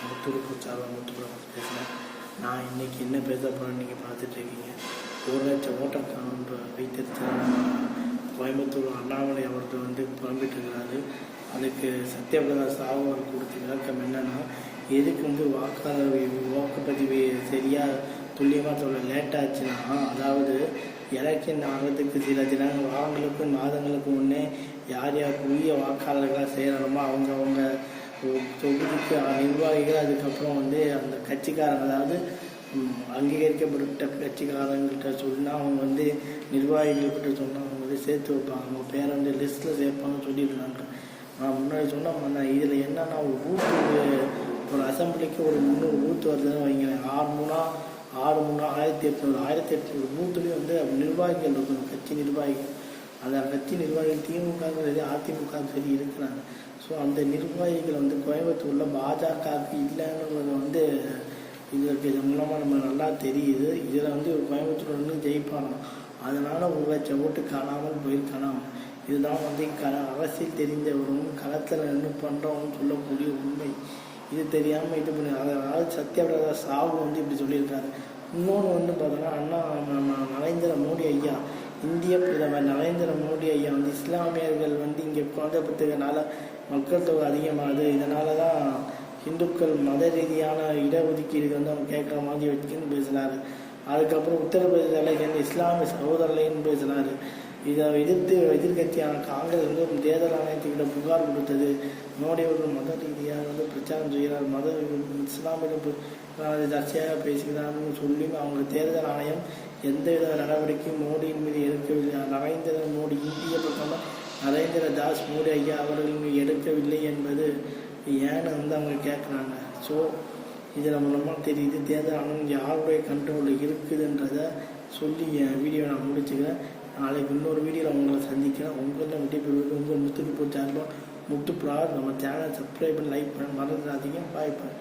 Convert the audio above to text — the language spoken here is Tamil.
முத்துருக்கு சார்பாக முத்துக்குள்ள பேசுகிறேன் நான் இன்னைக்கு என்ன பேச போகிறேன்னு நீங்கள் பார்த்துட்ருக்கீங்க ஒரு லட்சம் ஓட்டக்காரன் வைத்திருத்த கோயம்புத்தூர் அண்ணாமலை அவர்கள் வந்து புலம்பிட்டு இருக்கிறாரு அதுக்கு சத்யபிரதா சாவு அவர் கொடுத்த விளக்கம் என்னன்னா எதுக்கு வந்து வாக்காளர் வாக்குப்பதிவு சரியாக துல்லியமாக சொல்ல லேட்டாச்சுன்னா அதாவது எலெக்ஷன் ஆகிறதுக்கு சில தினங்கள் வாரங்களுக்கும் மாதங்களுக்கு முன்னே யார் யார் புதிய வாக்காளர்களாக செய்கிறாங்களோ அவங்க அவங்க தொகுதிக்கு நிர்வாகிகள் அதுக்கப்புறம் வந்து அந்த கட்சிக்காரங்க அதாவது அங்கீகரிக்கப்பட்ட கட்சிக்காரங்கள்கிட்ட சொன்னால் அவங்க வந்து நிர்வாகிகள்கிட்ட சொன்னால் அவங்க வந்து சேர்த்து வைப்பாங்க. அவங்க பேரை வந்து லிஸ்ட்டில் சேர்ப்பாங்கன்னு சொல்லியிருந்தாங்க. நான் முன்னாடி சொன்ன மாதிரி இதில் என்னன்னா ஒரு பூத்து ஒரு அசம்பிளிக்கு ஒரு முந்நூறு பூத்து வருதுன்னு வைங்களேன். ஆறு மூணா ஆறு மூணா ஆயிரத்தி எட்நூறு ஆயிரத்தி எட்நூறு பூத்துலேயும் வந்து நிர்வாகிகள் இருக்கணும் கட்சி நிர்வாகிகள். அந்த கட்சி நிர்வாகிகள் திமுகவும் சரி அதிமுக சரி இருக்கிறாங்க. ஸோ அந்த நிர்வாகிகள் வந்து கோயம்புத்தூரில் பாஜகவுக்கு இல்லைன்னுறது வந்து இதற்கு இது மூலமாக நம்ம நல்லா தெரியுது. இதில் வந்து கோயம்புத்தூர் வந்து ஜெயிப்பாங்க. அதனால் ஒரு லட்சம் ஓட்டு காணாமல் போயிருக்கலாம். இதுதான் வந்து க அரசியல் தெரிந்தவரும் களத்தில் என்ன பண்ணுறவங்க சொல்லக்கூடிய உண்மை. இது தெரியாமல் இது பண்ணி அதாவது சத்யபிரதா சாவு வந்து இப்படி சொல்லியிருக்காரு. இன்னொன்று வந்து பார்த்தோன்னா அண்ணா நம்ம நரேந்திர மோடி ஐயா இந்திய பிரதமர் நரேந்திர மோடி ஐயா வந்து இஸ்லாமியர்கள் வந்து இங்கே குழந்தைப்பட்டதுனால மக்கள் தொகை அதிகமாகுது. இதனால தான் இந்துக்கள் மத ரீதியான இடஒதுக்கீடு வந்து அவங்க கேட்குற மாதிரி வச்சுன்னு பேசினாரு. அதுக்கப்புறம் உத்தரப்பிரதேச இஸ்லாமிய சகோதரர்களையும் பேசினாரு. இதை எதிர்த்து எதிர்கட்சியான காங்கிரஸ் வந்து தேர்தல் ஆணையத்துக்கிட்ட புகார் கொடுத்தது. மோடி அவர்கள் மத ரீதியாக வந்து பிரச்சாரம் செய்கிறார். மத இஸ்லாமிய சர்ச்சையாக பேசுகிறார்னு சொல்லி அவங்க தேர்தல் ஆணையம் எந்தவித நடவடிக்கையும் மோடியின் மீது எடுக்கவில்லை. நரேந்திர மோடி இந்திய பிரதமர் நரேந்திர தாஸ் மோடி ஐயா அவர்கள் மீது எடுக்கவில்லை என்பது ஏன்னு வந்து அவங்க கேட்குறாங்க. ஸோ இதில் மூலமாக தெரியுது. தேர்தல் ஆணையம் யாருடைய கண்ட்ரோலில் இருக்குதுன்றத சொல்லி என் வீடியோ நான் முடிச்சுக்கிறேன். நாளைக்கு இன்னொரு வீடியோவில் உங்களை சந்திக்கிறேன். உங்களில் விட்டு போய் உங்கள் முத்துக்கு போய் சார்பாக முத்து ப்ராட் நம்ம சேனலை சப்ஸ்கிரைப் பண்ணி லைக் பண்ண மறந்துடாதீங்க. பாய் பாய்